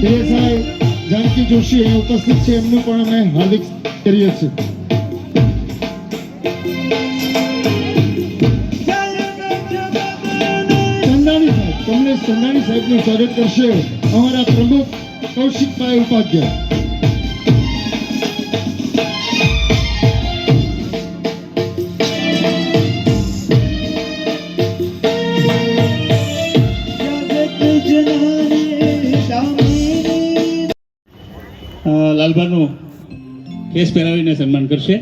દેસાઈ જાનકી જોશી અહીં ઉપસ્થિત છે એમનું પણ અમે હાર્દિક કરીએ છીએ સાહેબ તમને સાહેબનું સ્વાગત કરશે અમારા પ્રમુખ કૌશિકભાઈ ઉપાધ્યાય. લાલબાનું કેસ પહેરાવીને સન્માન કરશે.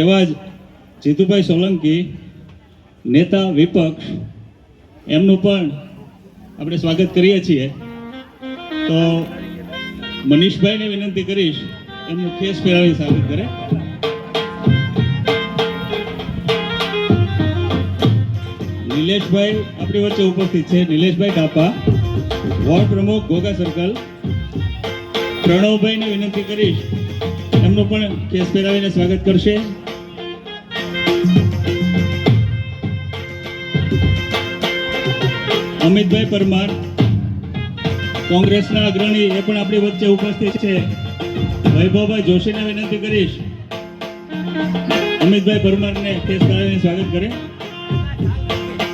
એવા જ જીતુભાઈ સોલંકી નેતા વિપક્ષ એમનું પણ આપણે સ્વાગત કરીએ છીએ. તો મનીષભાઈને વિનંતી કરીશ, એમનું કેસ ફેરાવી સ્વાગત કરે. નિલેશભાઈ આપણી વચ્ચે ઉપસ્થિત છે. નિલેશભાઈ કાપા વોર્ડ પ્રમુખ, ગોગા સર્કલ. પ્રણવભાઈને વિનંતી કરીશ, એમનું પણ કેસ પહેરાવીને સ્વાગત કરશે. અમિતભાઈ પરમાર, કોંગ્રેસના અગ્રણી એ પણ આપણી વચ્ચે ઉપસ્થિત છે. વૈભવભાઈ જોશીને વિનંતી કરીશ. અમિતભાઈ પરમારને કેસ પહેરાવીને સ્વાગત કરે.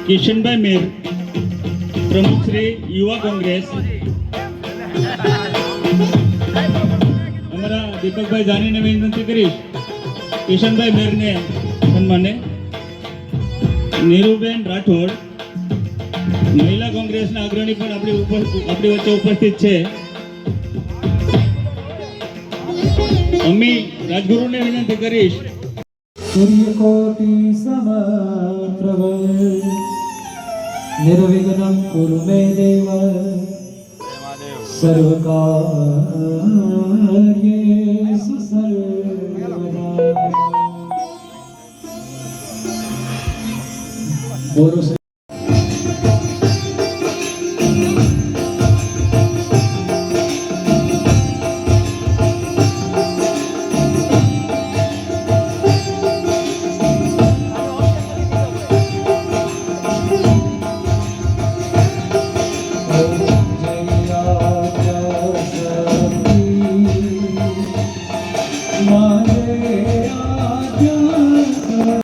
કિશનભાઈ મેર, પ્રમુખ શ્રી યુવા કોંગ્રેસ. અમારા દીપકભાઈ જાનીને વિનંતી કરીશ. કિશનભાઈ મેરને સન્માને નીરુબેન રાઠોડ મહિલા કોંગ્રેસના અગ્રણી પણ આપણી આપણી વચ્ચે ઉપસ્થિત છે. અમી રાજગુરુને વિનંતી કરીશ. સૂર્યકોટિ સમપ્રભ નિર્વિઘ્नं કુરુ મે દેવ. સર્વકાર્યેષુ સર્વદા બોલો Mời